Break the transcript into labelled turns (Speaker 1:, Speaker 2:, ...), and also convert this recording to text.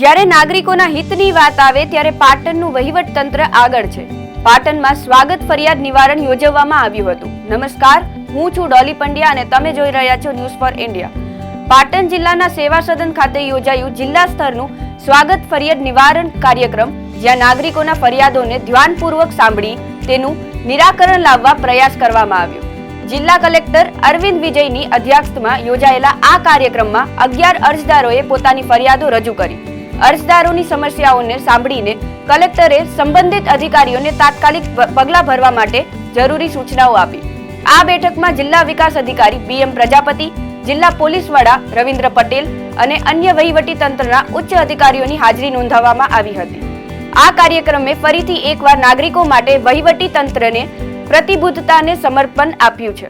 Speaker 1: જ્યારે નાગરિકોના હિતની વાત આવે ત્યારે પાટણનું વહીવટ તંત્ર આગળ છે. પાટણમાં સ્વાગત ફરિયાદ નિવારણ યોજવામાં આવ્યું હતું. નમસ્કાર, હું છું ડોલી પંડ્યા અને તમે જોઈ રહ્યા છો ન્યૂઝ ફોર ઇન્ડિયા. પાટણ જિલ્લાના સેવા સદન ખાતે યોજાયું જિલ્લા સ્તરનું સ્વાગત ફરિયાદ નિવારણ કાર્યક્રમ, જ્યાં નાગરિકોના ફરિયાદોને ધ્યાનપૂર્વક સાંભળી તેનું નિરાકરણ લાવવા પ્રયાસ કરવામાં આવ્યો. જિલ્લા કલેક્ટર અરવિંદ વિજયની અધ્યક્ષતામાં યોજાયેલા આ કાર્યક્રમમાં અગિયાર અરજદારોએ પોતાની ફરિયાદો રજૂ કરી. અરજદારોની સમસ્યાઓને સાંભળીને કલેક્ટરે સંબંધિત અધિકારીઓને તાત્કાલિક પગલાં ભરવા માટે જરૂરી સૂચનાઓ આપી. આ બેઠકમાં જિલ્લા વિકાસ અધિકારી બીએમ પ્રજાપતિ, જિલ્લા પોલીસ વડા રવિન્દ્ર પટેલ અને અન્ય વહીવટી તંત્રના ઉચ્ચ અધિકારીઓની હાજરી નોંધાવવામાં આવી હતી. આ કાર્યક્રમે ફરીથી એકવાર નાગરિકો માટે વહીવટી તંત્રને પ્રતિબદ્ધતાને સમર્પણ આપ્યું છે.